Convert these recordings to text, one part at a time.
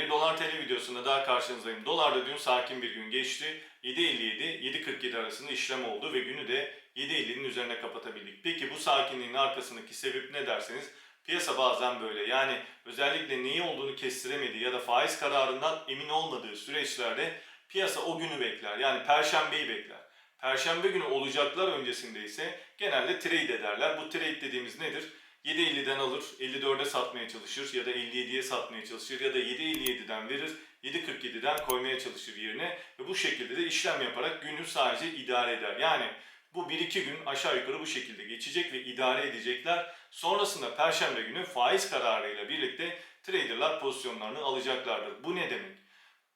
bir dolar TL videosunda daha karşınızdayım. Dolarda dün sakin bir gün geçti. 7.57-7.47 arasında işlem oldu ve günü de 7.50'nin üzerine kapatabildik. Peki bu sakinliğin arkasındaki sebep ne derseniz piyasa bazen böyle. Yani özellikle neyi olduğunu kestiremediği ya da faiz kararından emin olmadığı süreçlerde piyasa o günü bekler. Yani perşembeyi bekler. Perşembe günü olacaklar öncesinde ise genelde trade ederler. Bu trade dediğimiz nedir? 7.50'den alır, 54'e satmaya çalışır ya da 57'ye satmaya çalışır ya da 7.57'den verir, 7.47'den koymaya çalışır yerine ve bu şekilde de işlem yaparak günü sadece idare eder. Yani bu 1-2 gün aşağı yukarı bu şekilde geçecek ve idare edecekler. Sonrasında perşembe günü faiz kararıyla birlikte traderlar pozisyonlarını alacaklardır. Bu ne demek?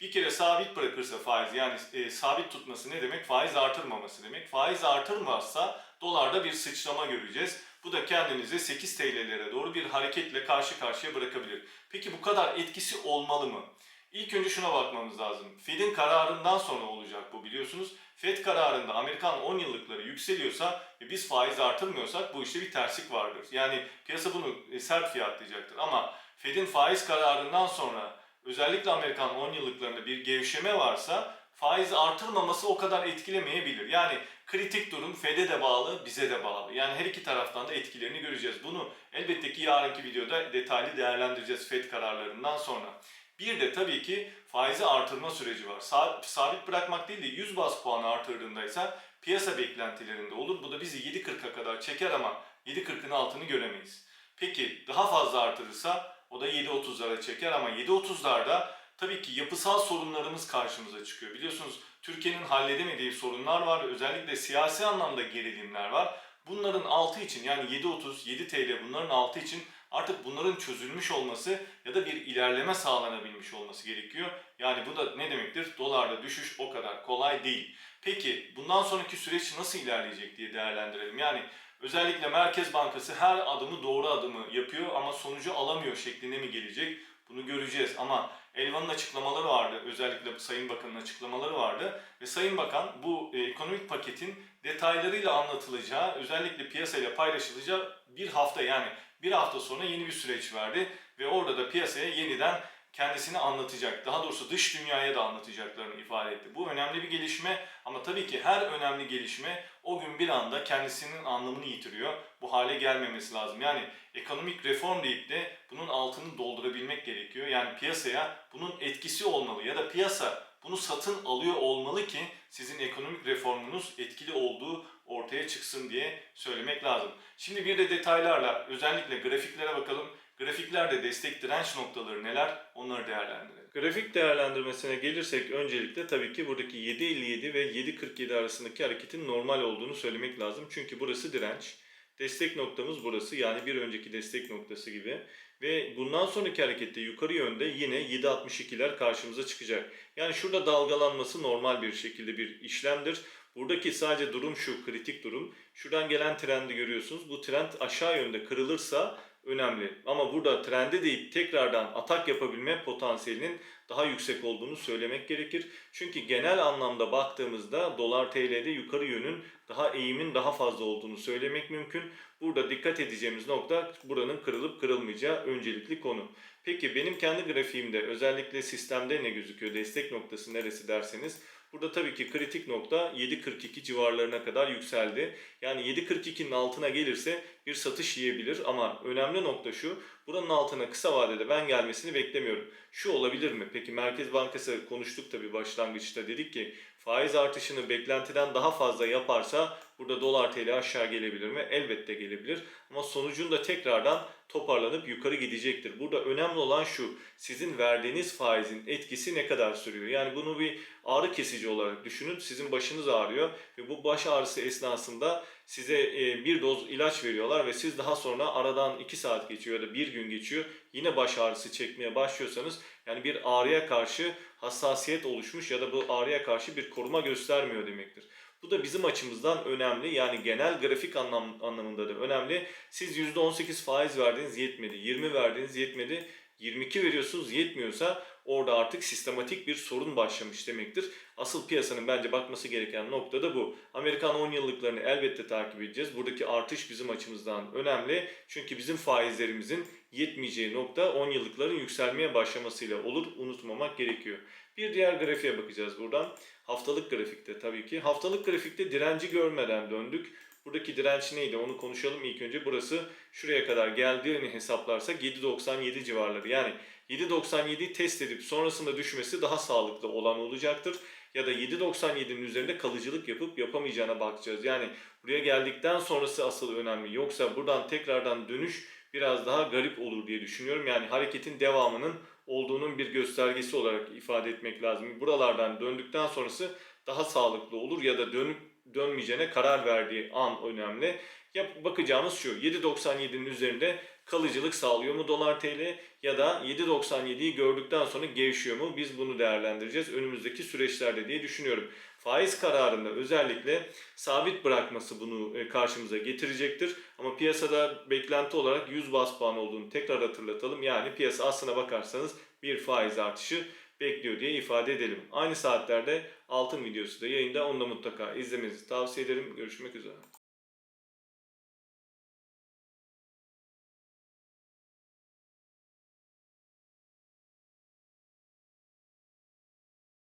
Bir kere sabit bırakırsa faiz yani e, sabit tutması ne demek? Faiz artırmaması demek. Faiz artırmazsa dolarda bir sıçrama göreceğiz. Bu da kendinizi 8 TL'lere doğru bir hareketle karşı karşıya bırakabilir. Peki bu kadar etkisi olmalı mı? İlk önce şuna bakmamız lazım. Fed'in kararından sonra olacak bu biliyorsunuz. Fed kararında Amerikan 10 yıllıkları yükseliyorsa ve biz faiz artırmıyorsak bu işte bir terslik vardır. Yani piyasa bunu e, sert fiyatlayacaktır. Ama Fed'in faiz kararından sonra özellikle Amerikan 10 yıllıklarında bir gevşeme varsa faiz artırmaması o kadar etkilemeyebilir. Yani kritik durum Fed'e de bağlı, bize de bağlı. Yani her iki taraftan da etkilerini göreceğiz. Bunu elbette ki yarınki videoda detaylı değerlendireceğiz Fed kararlarından sonra. Bir de tabii ki faizi artırma süreci var. Sa- Sabit bırakmak değil de 100 bas puan artırdığındaysa piyasa beklentilerinde olur. Bu da bizi 7.40'a kadar çeker ama 7.40'ın altını göremeyiz. Peki daha fazla artırırsa o da 7.30'lara çeker ama 7.30'larda tabii ki yapısal sorunlarımız karşımıza çıkıyor. Biliyorsunuz Türkiye'nin halledemediği sorunlar var. Özellikle siyasi anlamda gerilimler var. Bunların altı için yani 7.30, 7 TL bunların altı için artık bunların çözülmüş olması ya da bir ilerleme sağlanabilmiş olması gerekiyor. Yani bu da ne demektir? Dolarda düşüş o kadar kolay değil. Peki bundan sonraki süreç nasıl ilerleyecek diye değerlendirelim. Yani özellikle Merkez Bankası her adımı doğru adımı yapıyor ama sonucu alamıyor şeklinde mi gelecek? Bunu göreceğiz ama Elvan'ın açıklamaları vardı. Özellikle Sayın Bakan'ın açıklamaları vardı. Ve Sayın Bakan bu e, ekonomik paketin detaylarıyla anlatılacağı, özellikle piyasayla paylaşılacağı bir hafta yani bir hafta sonra yeni bir süreç verdi. Ve orada da piyasaya yeniden kendisini anlatacak. Daha doğrusu dış dünyaya da anlatacaklarını ifade etti. Bu önemli bir gelişme ama tabii ki her önemli gelişme o gün bir anda kendisinin anlamını yitiriyor. Bu hale gelmemesi lazım. Yani ekonomik reform deyip de bunun altını doldurabilmek gerekiyor. Yani piyasaya bunun etkisi olmalı ya da piyasa bunu satın alıyor olmalı ki sizin ekonomik reformunuz etkili olduğu ortaya çıksın diye söylemek lazım. Şimdi bir de detaylarla özellikle grafiklere bakalım. Grafiklerde destek direnç noktaları neler onları değerlendirelim. Grafik değerlendirmesine gelirsek öncelikle tabii ki buradaki 7.57 ve 7.47 arasındaki hareketin normal olduğunu söylemek lazım. Çünkü burası direnç. Destek noktamız burası yani bir önceki destek noktası gibi. Ve bundan sonraki harekette yukarı yönde yine 7.62'ler karşımıza çıkacak. Yani şurada dalgalanması normal bir şekilde bir işlemdir. Buradaki sadece durum şu kritik durum. Şuradan gelen trendi görüyorsunuz. Bu trend aşağı yönde kırılırsa önemli. Ama burada trende deyip tekrardan atak yapabilme potansiyelinin daha yüksek olduğunu söylemek gerekir. Çünkü genel anlamda baktığımızda dolar TL'de yukarı yönün daha eğimin daha fazla olduğunu söylemek mümkün. Burada dikkat edeceğimiz nokta buranın kırılıp kırılmayacağı öncelikli konu. Peki benim kendi grafiğimde özellikle sistemde ne gözüküyor? Destek noktası neresi derseniz Burada tabii ki kritik nokta 7.42 civarlarına kadar yükseldi. Yani 7.42'nin altına gelirse bir satış yiyebilir ama önemli nokta şu. Buranın altına kısa vadede ben gelmesini beklemiyorum. Şu olabilir mi? Peki Merkez Bankası konuştuk tabii başlangıçta dedik ki faiz artışını beklentiden daha fazla yaparsa burada dolar TL aşağı gelebilir mi? Elbette gelebilir. Ama sonucunda tekrardan toparlanıp yukarı gidecektir. Burada önemli olan şu. Sizin verdiğiniz faizin etkisi ne kadar sürüyor? Yani bunu bir ağrı kesici olarak düşünün. Sizin başınız ağrıyor ve bu baş ağrısı esnasında size e, bir doz ilaç veriyorlar ve siz daha sonra aradan 2 saat geçiyor ya da 1 gün geçiyor. Yine baş ağrısı çekmeye başlıyorsanız yani bir ağrıya karşı hassasiyet oluşmuş ya da bu ağrıya karşı bir koruma göstermiyor demektir. Bu da bizim açımızdan önemli. Yani genel grafik anlam, anlamında da önemli. Siz %18 faiz verdiniz yetmedi. 20 verdiniz yetmedi. 22 veriyorsunuz yetmiyorsa orada artık sistematik bir sorun başlamış demektir. Asıl piyasanın bence bakması gereken nokta da bu. Amerikan 10 yıllıklarını elbette takip edeceğiz. Buradaki artış bizim açımızdan önemli. Çünkü bizim faizlerimizin yetmeyeceği nokta 10 yıllıkların yükselmeye başlamasıyla olur. Unutmamak gerekiyor. Bir diğer grafiğe bakacağız buradan. Haftalık grafikte tabii ki. Haftalık grafikte direnci görmeden döndük. Buradaki direnç neydi onu konuşalım ilk önce. Burası şuraya kadar geldiğini hesaplarsak 7.97 civarları. Yani 7.97'yi test edip sonrasında düşmesi daha sağlıklı olan olacaktır. Ya da 7.97'nin üzerinde kalıcılık yapıp yapamayacağına bakacağız. Yani buraya geldikten sonrası asıl önemli. Yoksa buradan tekrardan dönüş biraz daha garip olur diye düşünüyorum. Yani hareketin devamının olduğunun bir göstergesi olarak ifade etmek lazım. Buralardan döndükten sonrası daha sağlıklı olur ya da dönüp dönmeyeceğine karar verdiği an önemli. Yap, bakacağımız şu 7.97'nin üzerinde kalıcılık sağlıyor mu dolar TL ya da 7.97'yi gördükten sonra gevşiyor mu? Biz bunu değerlendireceğiz önümüzdeki süreçlerde diye düşünüyorum. Faiz kararında özellikle sabit bırakması bunu e, karşımıza getirecektir. Ama piyasada beklenti olarak 100 bas puan olduğunu tekrar hatırlatalım. Yani piyasa aslına bakarsanız bir faiz artışı bekliyor diye ifade edelim. Aynı saatlerde altın videosu da yayında. Onu da mutlaka izlemenizi tavsiye ederim. Görüşmek üzere.